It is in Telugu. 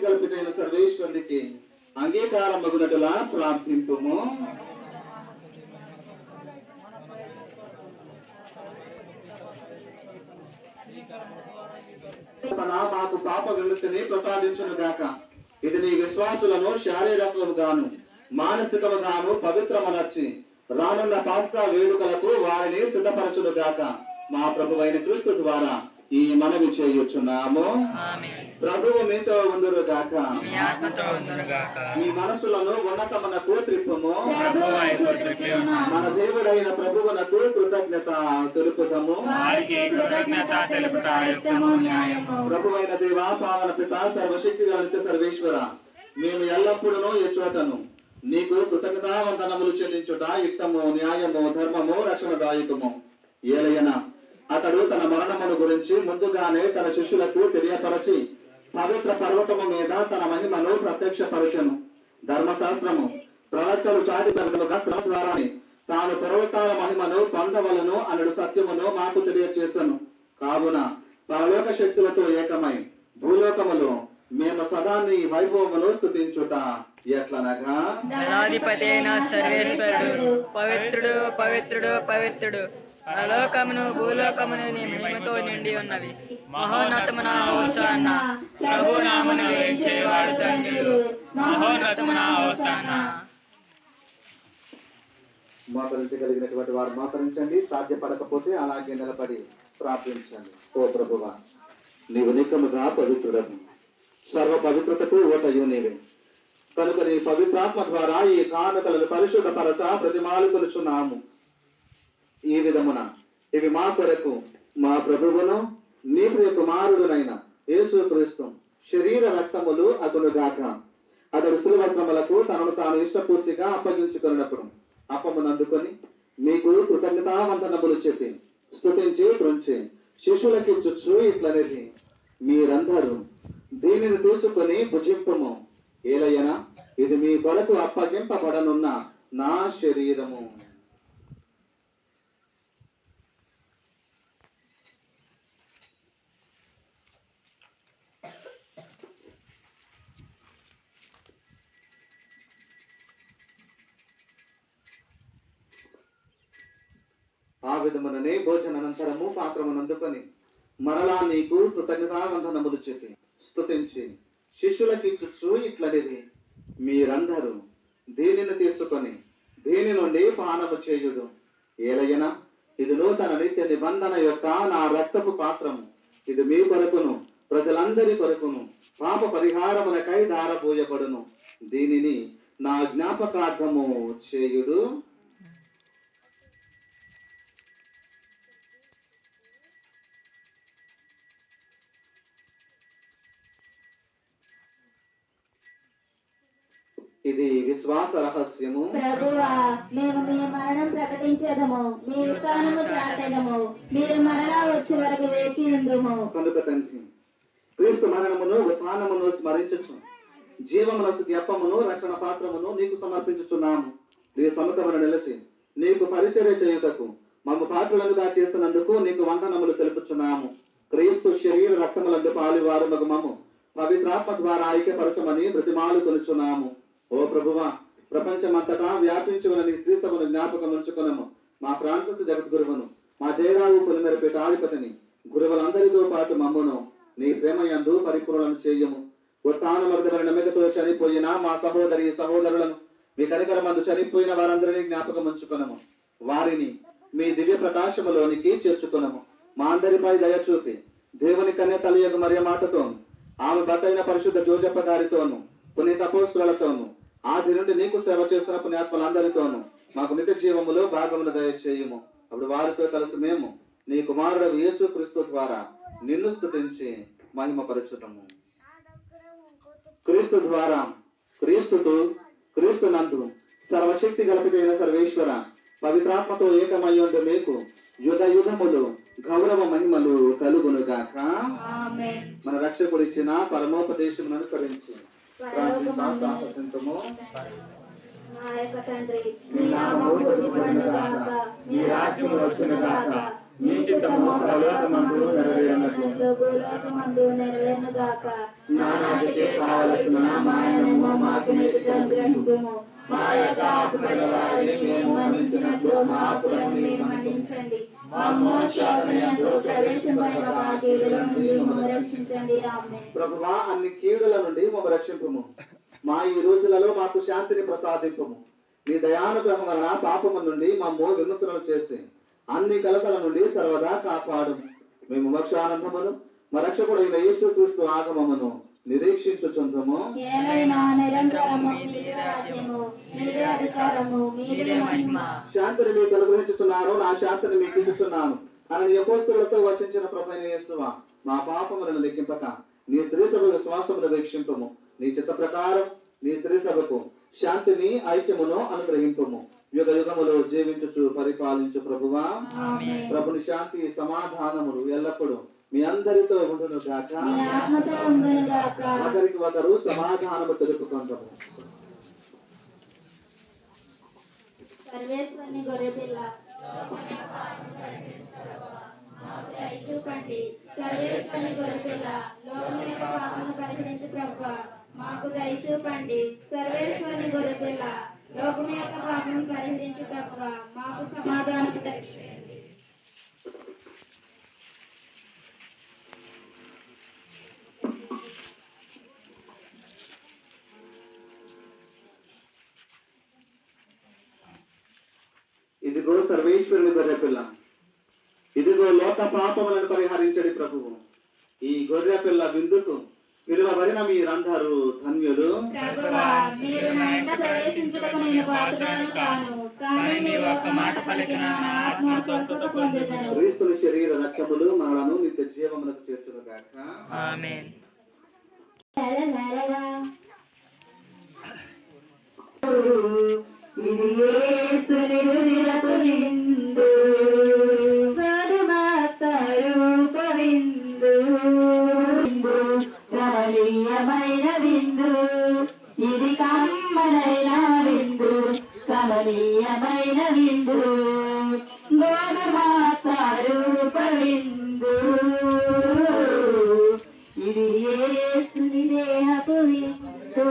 శక్తి కల్పితైన సర్వేశ్వరుడికి అంగీకారం మగునటులా ప్రార్థింపుము మాకు పాప విముక్తిని ప్రసాదించును గాక ఇది నీ విశ్వాసులను శారీరకముగాను మానసికముగాను పవిత్రమనర్చి రానున్న పాస్తా వేడుకలకు వారిని సిద్ధపరచును గాక మా ప్రభు అయిన క్రీస్తు ద్వారా ఈ మనవి చేయుచున్నాము. ప్రభువు మీతో ఉందురు గాక మీ మనసులను ఉన్నతమనకు త్రిప్పుము. మన దేవుడైన ప్రభువునకు కృతజ్ఞత తెలుపుదము. ప్రభువైన దేవ పావన పిత సర్వశక్తి గణిత సర్వేశ్వర మేము ఎల్లప్పుడూ ఎచ్చోటను నీకు కృతజ్ఞతావందనములు చెల్లించుట యుక్తము న్యాయము ధర్మము రక్షణదాయకము. ఏలయన అతడు తన మరణమును గురించి ముందుగానే తన శిష్యులకు తెలియపరచి పవిత్ర పర్వతము మీద తన మహిమను ప్రత్యక్షపరచను. ధర్మశాస్త్రము ప్రవక్తలు చాటి తరగలుగా ద్వారానే తాను పర్వతాల మహిమను పొందవలను అనడు సత్యమును మాకు తెలియచేసను. కావున పరలోక శక్తులతో ఏకమై భూలోకములో మేము సదా నీ వైభవమును స్థుతించుట ఎట్లనగా? దళాధిపతి అయిన సర్వేశ్వరుడు పవిత్రుడు పవిత్రుడు పవిత్రుడు. పరలోకమును భూలోకమును నీ మహిమతో నిండి ఉన్నవి. మహోన్నతమున అవసాన ప్రభు నామను వేయించేవాడు తండ్రి. మహోన్నతమున అవసాన మోకరించగలిగినటువంటి వారు మోకరించండి సాధ్యపడకపోతే అలాగే నిలబడి ప్రార్థించండి. ఓ ప్రభువ నీవు నిక్కముగా పవిత్రుడము సర్వ పవిత్రతకు ఓటయు నీవే. కనుక నీ పవిత్రాత్మ ద్వారా ఈ కానుకలను పరిశుద్ధపరచ ప్రతిమాలు కొలుచున్నాము. ఈ విధమున. ఇవి మా కొరకు మా ప్రభువును నీ ప్రియ కుమారుడునైన యేసుక్రీస్తు శరీర రక్తములు అతనుగాక అతడు శిలువస్త్రములకు తనను తాను ఇష్టపూర్తిగా అప్పగించుకున్నప్పుడు అప్పమునందుకొని మీకు కృతజ్ఞతావంతనములు చెప్పి స్థుతించి త్రుంచి శిష్యులకి చుచ్చు ఇట్లనేది. మీరందరూ దీనిని తీసుకొని భుజింపము. ఏలయ్యనా ఇది మీ కొరకు అప్పగింపబడనున్న నా శరీరము. విధముననే భోజనానంతరము పాత్రమునందుకొని మరలా నీకు కృతజ్ఞతావందనములు చెప్పి స్తుతించి శిష్యులకి చుచ్చు ఇట్లనిది. మీరందరూ దీనిని తీసుకొని దీని నుండి పానము చేయుడు. ఏలయన ఇది నూతన నిత్య నిబంధన యొక్క నా రక్తపు పాత్రము. ఇది మీ కొరకును ప్రజలందరి కొరకును పాప పరిహారమునకై దారబోయబడును దీనిని నా జ్ఞాపకార్థము చేయుడు. ఇది విశ్వాస రహస్యము. ప్రభువా మేము మీ మరణం ప్రకటించదము. మీ చాటెదము. మీరు మరలా వచ్చే వరకు వేచి ఉందుము. కనుక తండ్రి క్రీస్తు మరణమును ఉత్థానమును స్మరించచ్చు జీవమునకు జ్ఞాపమును రక్షణ పాత్రమును నీకు సమర్పించుచున్నాము. నీ సముఖమును నిలిచి నీకు పరిచర్య చేయుటకు మమ్మ పాత్రలుగా చేసినందుకు నీకు వందనములు తెలుపుచున్నాము. క్రీస్తు శరీర రక్తములందు పాలువారు మగు మమ్ము పవిత్రాత్మ ద్వారా ఐక్యపరచమని ప్రతిమాలు కొలుచున్నాము ఓ ప్రభువా ప్రపంచమంతటా వ్యాపించి ఉన్న నీ స్త్రీ సభను జ్ఞాపకం ఉంచుకునము. మా ప్రాంతస్థ జగద్గురువును మా జయరావు పొలిమేరపేట ఆధిపతిని గురువులందరితో పాటు మమ్మును నీ ప్రేమ యందు పరిపూర్ణం చేయము ఉత్తానమర్థమైన నమ్మకతో చనిపోయిన మా సహోదరి సహోదరులను మీ కనికరమందు చనిపోయిన వారందరినీ జ్ఞాపకం ఉంచుకునము. వారిని మీ దివ్య ప్రకాశములోనికి చేర్చుకునము. మా అందరిపై దయ చూపి దేవుని కన్య తల్లియగు మరియ మాటతోను ఆమె భర్తైన పరిశుద్ధ జోజప్ప గారితోను పునీత ఆది నుండి నీకు సేవ చేస్తున్న పుణ్యాత్మలందరితోను మాకు నిత్య జీవములో భాగమును దయచేయము. అప్పుడు వారితో కలిసి మేము నీ కుమారుడు యేసు క్రీస్తు ద్వారా నిన్ను స్తుతించి మహిమపరచుటము. క్రీస్తు ద్వారా క్రీస్తుతో క్రీస్తు నందు సర్వశక్తి గలపితైన సర్వేశ్వర పవిత్రాత్మతో ఏకమయ్యుండు మీకు యుగ యుగములు గౌరవ మహిమలు కలుగును గాక ఆమేన్. మన రక్షకుడు ఇచ్చిన పరమోపదేశం అనుసరించి మా యొక్క తండ్రి మీ నామము పూజింపబడుగాక మీ రాజ్యము వచ్చునుగాక మీ చిత్తము పరలోకమందు నెరవేరునట్లు. భూలోకమందు నెరవేరునుగాక. నానాటికి కావలసిన చేసిన మాయనము మాకు అనుగ్రహింపుము మా యొక్క ఆకుపడి వారిని మేము మన్నించినట్లు మా ఆకులను మీరు మన్నించండి మా ప్రవేశమైన రక్షించండి ప్రభువా అన్ని కీడుల నుండి మమ్మ రక్షింపము. మా ఈ రోజులలో మాకు శాంతిని ప్రసాదింపము. నీ దయానుగ్రహం వలన పాపము నుండి మమ్ము విముక్తులను చేసి అన్ని కలతల నుండి సర్వదా కాపాడు మేము మోక్షానందమును మా రక్షకుడైన యేసు కృష్ణు ఆగమమును. నిరీక్షించుచుందము. శాంతిని మీకు అనుగ్రహించుచున్నాను నా శాంతిని మీకు ఇచ్చుచున్నాను. అని అపోస్తులతో వచించిన ప్రభైన యేసువా మా పాపములను లెక్కింపక నీ స్త్రీ సభ విశ్వాసమును వీక్షింపము. నీ చిత్త ప్రకారం నీ స్త్రీ సభకు శాంతిని ఐక్యమును అనుగ్రహింపము. యుగ యుగములు జీవించుచు పరిపాలించు ప్రభువా. ప్రభుని శాంతి సమాధానములు ఎల్లప్పుడూ మీ అందరితో ఉండును గాక. ఒకరికి ఒకరు సమాధానము తెలుపుకుంటాము సర్వేశ్వరుని గొర్రెపిల్ల. చూపండి సర్వేశ్వరుని గొర్రెపిల్ల. లోకం యొక్క పాపను పరిహరించు ప్రభు మాకు దయ చూపండి. సర్వేశ్వరుని గొర్రెపిల్ల. లోకం యొక్క పాపను పరిహరించు ప్రభు మాకు సమాధానం దయచేయండి. ఇదిగో సర్వేశ్వరుని గొర్రె పిల్ల. ఇదిగో లోక పాపములను పరిహరించడి ప్రభువు. ఈ గొర్రె పిల్ల విందుకు పిలువబడిన మీరందరూ ధన్యులు. క్రీస్తుని శరీర రక్తములు మనలను నిత్య జీవములకు చేర్చును గాక ఇది ప్రియమైన విందు గోధుమాత విందు ఇది ఏ సునిదేహపు విందు.